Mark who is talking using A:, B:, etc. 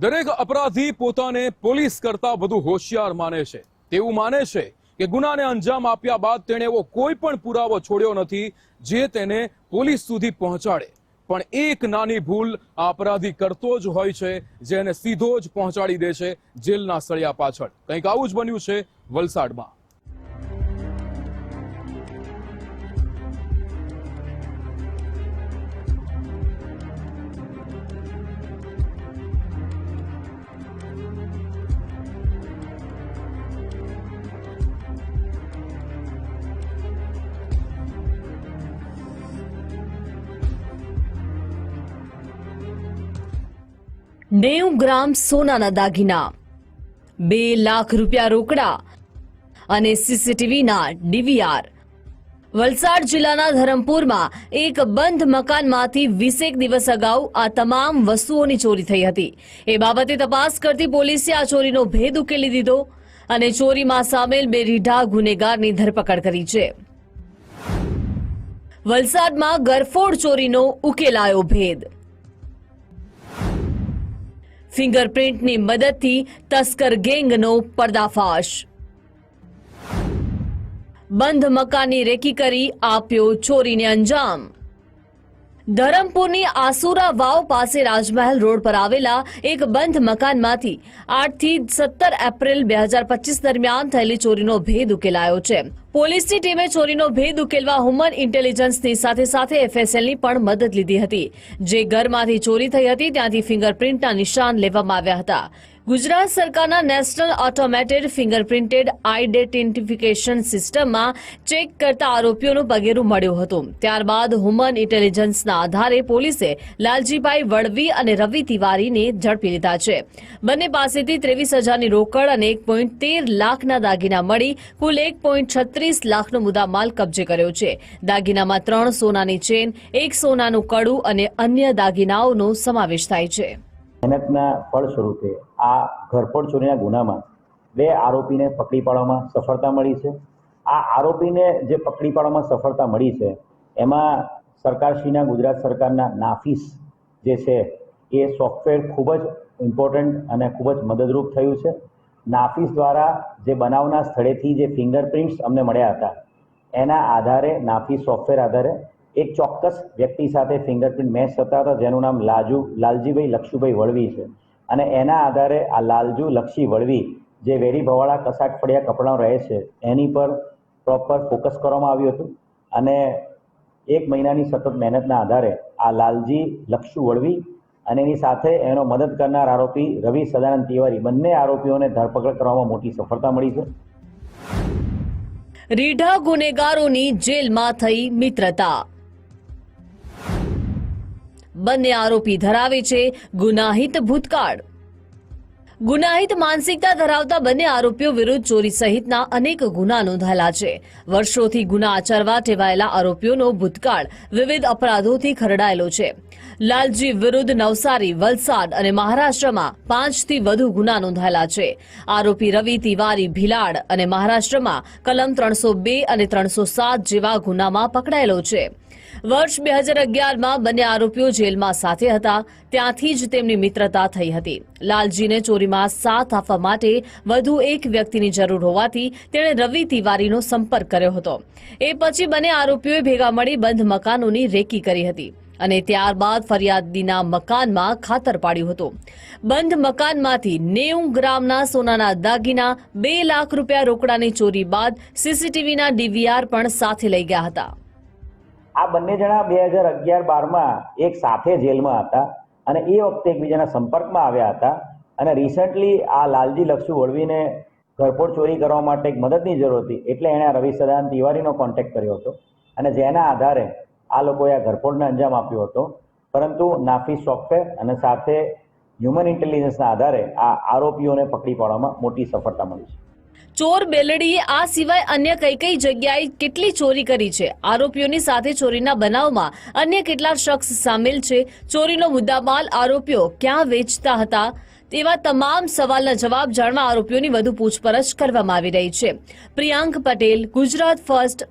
A: દરેક અપરાધી પોતાને પોલીસ કરતા વધુ હોશિયાર માને છે. તેવું માને છે કે ગુનાને અંજામ આપ્યા બાદ તેણે એવો કોઈ પણ પુરાવો છોડ્યો નથી જે તેને પોલીસ સુધી પહોંચાડે. પણ એક નાની ભૂલ આ અપરાધી કરતો જ હોય છે, જેને સીધો જ પહોંચાડી દે છે જેલના સળિયા પાછળ. કંઈક આવું જ બન્યું છે વલસાડમાં.
B: નેવું ગ્રામ સોનાના દાગીના, બે લાખ રૂપિયા રોકડા અને સીસીટીવીના ડીવીઆર. વલસાડ જિલ્લાના ધરમપુરમાં એક બંધ મકાનમાંથી વીસેક દિવસ અગાઉ આ તમામ વસ્તુઓની ચોરી થઈ હતી. એ બાબતે તપાસ કરતી પોલીસે આ ચોરીનો ભેદ ઉકેલી દીધો અને ચોરીમાં સામેલ બે રીઢા ગુનેગારની ધરપકડ કરી છે. વલસાડમાં ગરફોડ ચોરીનો ઉકેલાયો ભેદ. ફિંગરપ્રિન્ટની મદદથી તસ્કર ગેંગનો પર્દાફાશ. બંધ મકાનની રેકી કરી આપ્યો ચોરીને અંજામ. ધરમપુરની આસુરા વાવ પાસે રાજમહેલ રોડ પર આવેલા એક બંધ મકાનમાંથી આઠથી સત્તર એપ્રિલ બે હજાર પચીસ દરમિયાન થયેલી ચોરીનો ભેદ ઉકેલાયો છે. પોલીસની ટીમે ચોરીનો ભેદ ઉકેલવા હ્યુમન ઇન્ટેલિજન્સની સાથે સાથે એફએસએલની પણ મદદ લીધી હતી. જે ઘરમાંથી ચોરી થઈ હતી, ત્યાંથી ફિંગરપ્રિન્ટના નિશાન લેવામાં આવ્યા હતા. ગુજરાત સરકારના નેશનલ ઓટોમેટેડ ફિંગરપ્રિન્ટેડ આઈડેન્ટિફિકેશન સિસ્ટમમાં ચેક કરતા આરોપીઓનું પગેરું મળ્યું હતું. ત્યારબાદ હ્યુમન ઇન્ટેલિજન્સના આધારે પોલીસે લાલજીભાઈ વડવી અને રવિ તિવારીને ઝડપી લીધા છે. બંને પાસેથી ત્રેવીસ હજારની રોકડ અને એક પોઈન્ટ તેર લાખના દાગીના મળી, કુલ એક પોઈન્ટ છત્રીસ લાખનો મુદ્દામાલ કબજે કર્યો છે. દાગીનામાં ત્રણ સોનાની ચેન, એક સોનાનું કડું અને અન્ય દાગીનાઓનો સમાવેશ થાય છે.
C: મહેનતના ફળ સ્વરૂપે આ ઘરફોડ ચોરીના ગુનામાં બે આરોપીને પકડી પાડવામાં સફળતા મળી છે. આ આરોપીને જે પકડી પાડવામાં સફળતા મળી છે, એમાં સરકારશ્રીના, ગુજરાત સરકારના નાફીસ જે છે, એ સોફ્ટવેર ખૂબ જ ઇમ્પોર્ટન્ટ અને ખૂબ જ મદદરૂપ થયું છે. નાફીસ દ્વારા જે બનાવના સ્થળેથી જે ફિંગરપ્રિન્ટ્સ અમને મળ્યા હતા, એના આધારે, નાફીસ સોફ્ટવેર આધારે, એક ચોક્કસ વ્યક્તિ સાથે ફિંગરપ્રિન્ટ મેચ થતા હતા, જેનું નામ લાજુ, લાલજીભાઈ લક્ષુભાઈ વળવી છે. અને એના આધારે આ લાલજુ લક્ષી વળવી, જે વેરી ભવાળા કસાટ ફળિયા કપડાં રહે છે, એની પર પ્રોપર ફોકસ કરવામાં આવ્યું હતું. અને એક મહિનાની સતત મહેનતના આધારે આ લાલજી લક્ષુ વળવી અને એની સાથે એનો મદદ કરનાર આરોપી રવિ સદાનંદ તિવારી. બંને આરોપીઓને ધરપકડ કરવામાં મોટી સફળતા મળી છે.
B: રીઢા ગુનેગારોની જેલમાં થઈ મિત્રતા. બંને આરોપી ધરાવે છે ગુનાહિત ભૂતકાળ. ગુનાહિત માનસિકતા ધરાવતા બંને આરોપીઓ વિરુદ્ધ ચોરી સહિતના અનેક ગુના નોંધાયેલા છે. વર્ષોથી ગુના આચરવા ટેવાયેલા આરોપીઓનો ભૂતકાળ વિવિધ અપરાધોથી ખરડાયેલો છે. લાલજી વિરુદ્ધ નવસારી, વલસાડ અને મહારાષ્ટ્રમાં પાંચથી વધુ ગુના નોંધાયેલા છે. આરોપી રવિ, તિવારી, ભીલાડ અને મહારાષ્ટ્રમાં કલમ ત્રણસો અને ત્રણસો જેવા ગુનામાં પકડાયેલો છે. વર્ષ બે હજાર અગિયારમાં બંને આરોપીઓ જેલમાં સાથે હતા. ત્યાંથી જ તેમની મિત્રતા થઈ હતી. લાલજીને ચોરીમાં સાથ આપવા માટે વધુ એક વ્યક્તિની જરૂર હોવાથી તેણે રવિ તિવારીનો સંપર્ક કર્યો હતો. એ પછી બંને આરોપીઓએ ભેગા મળી બંધ મકાનોની રેકી કરી હતી અને ત્યારબાદ ફરિયાદીના મકાનમાં ખાતર પાડ્યું હતું. બંધ મકાનમાંથી નેવું ગ્રામના સોનાના દાગીના, બે લાખ રૂપિયા રોકડાની ચોરી બાદ સીસીટીવીના ડીવીઆર પણ સાથે લઈ ગયા હતા.
C: આ બંને જણા બે હજાર અગિયાર બારમાં એક સાથે જેલમાં હતા અને એ વખતે એકબીજાના સંપર્કમાં આવ્યા હતા. અને રિસન્ટલી આ લાલજી લક્ષુ વળવીને ઘરફોડ ચોરી કરવા માટે એક મદદની જરૂર હતી. એટલે એણે રવિ સદાન તિવારીનો કોન્ટેક્ટ કર્યો હતો. અને જેના આધારે આ લોકોએ આ ઘરફોડને અંજામ આપ્યો હતો. પરંતુ નાફી સોફ્ટવેર અને સાથે હ્યુમન ઇન્ટેલિજન્સના આધારે આ આરોપીઓને પકડી પાડવામાં મોટી સફળતા મળી છે.
B: ચોર બેલડીએ આ સિવાય અન્ય કઈ કઈ જગ્યાએ કેટલી ચોરી કરી છે? આરોપીઓની સાથે ચોરીના બનાવમાં અન્ય કેટલા શખ્સ સામેલ છે? ચોરીનો મુદ્દામાલ આરોપીઓ ક્યાં વેચતા હતા? તેવા તમામ સવાલના જવાબ જાણવા આરોપીઓની વધુ પૂછપરછ કરવામાં આવી રહી છે. પ્રિયાંક પટેલ, ગુજરાત ફર્સ્ટ